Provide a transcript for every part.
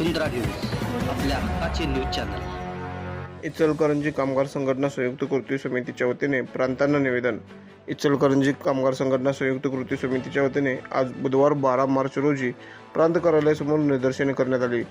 वसुंधरा news आपल्या हक्काचे news channel. Ichalkaranji कामगार संघटना संयुक्त कृती समितीच्या वतीने प्रांतांना निवेदन. इचलकरंजी कामगार संघटना संयुक्त कृती समितीच्या वतीने आज बुधवार बारा मार्च रोजी प्रांत कार्यालयासमोर निदर्शने करण्यात आली.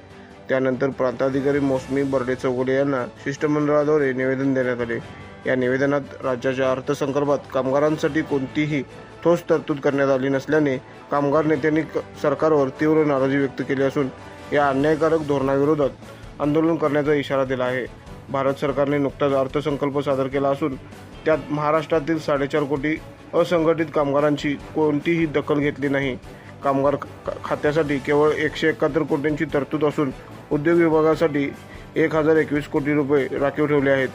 त्यानंतर प्रांताधिकारी मोसमी बर्डे चौगुले यांना शिष्टमंडळाद्वारे निवेदन देण्यात आले. या निवेदनात राज्याच्या अर्थसंकल्पात कामगारांसाठी कोणतीही ठोस तरतूद करण्यात आली नसल्याने कामगार नेत्यांनी क- सरकारवर तीव्र नाराजी व्यक्त केली असून या अन्यायकारक धोरणाविरोधात आंदोलन करण्याचा इशारा दिला आहे. भारत सरकारने नुकताच अर्थसंकल्प सादर केला असून त्यात महाराष्ट्रातील साडेचार कोटी असंघटित कामगारांची कोणतीही दखल घेतली नाही. कामगार खात्यासाठी केवळ एकशे एकाहत्तर कोटींची तरतूद असून उद्योग विभागासाठी एक हजार एकवीस कोटी रुपये राखीव ठेवले आहेत.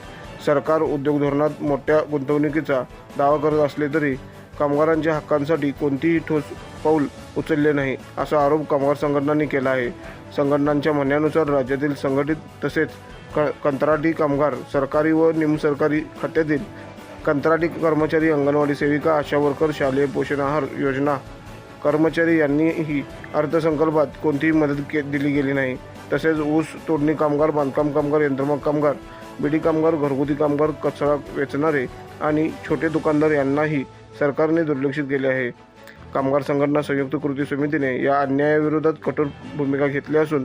सरकार उद्योग धोरणात मोठ्या गुंतवणुकीचा दावा करत असले तरी कामगारांच्या हक्कांसाठी कोणतीही ठोस पाऊल उचलले नाही असा आरोप कामगार संघटनांनी केला आहे. संघटनांच्या म्हणण्यानुसार राज्यातील संघटित तसेच क कंत्राटी कामगार सरकारी व निमसरकारी खात्यातील कंत्राटी कर्मचारी अंगणवाडी सेविका आशा वर्कर शालेय पोषण आहार योजना कर्मचारी यांनीही अर्थसंकल्पात कोणतीही मदत के दिली गेली नाही. तसेच ऊस तोडणी कामगार बांधकाम कामगार यंत्रमाग कामगार बिडी कामगार घरगुती कामगार कचरा वेचणारे आणि छोटे दुकानदार यांनाही सरकारने दुर्लक्षित केले आहे. कामगार संघटना संयुक्त कृती समितीने या अन्यायाविरोधात कठोर भूमिका घेतली असून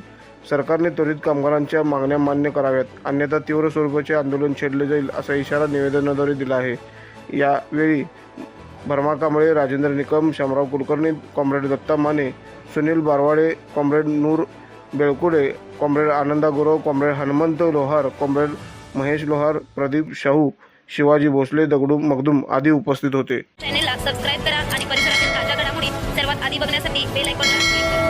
सरकारने त्वरित कामगारांच्या मागण्या मान्य कराव्यात. अन्यथा तीव्र स्वरूपाचे आंदोलन छेडले जाईल असा इशारा निवेदनाद्वारे दिला आहे. यावेळी Bharma Kamble Rajendra Nikam Shamrao Kulkarni comrade Datta Mane Sunil Barwade comrade Noor Belkude comrade Ananda Gurav comrade Hanumant Lohar comrade Mahesh Lohar Pradeep Shahu Shivaji Bhosale Dagdum Magdum आदी उपस्थित होते. चॅनेलला सबस्क्राईब करा आणि परिसरातील ताज्या घडामोडी सर्वात आधी बघण्यासाठी बेल आयकॉनला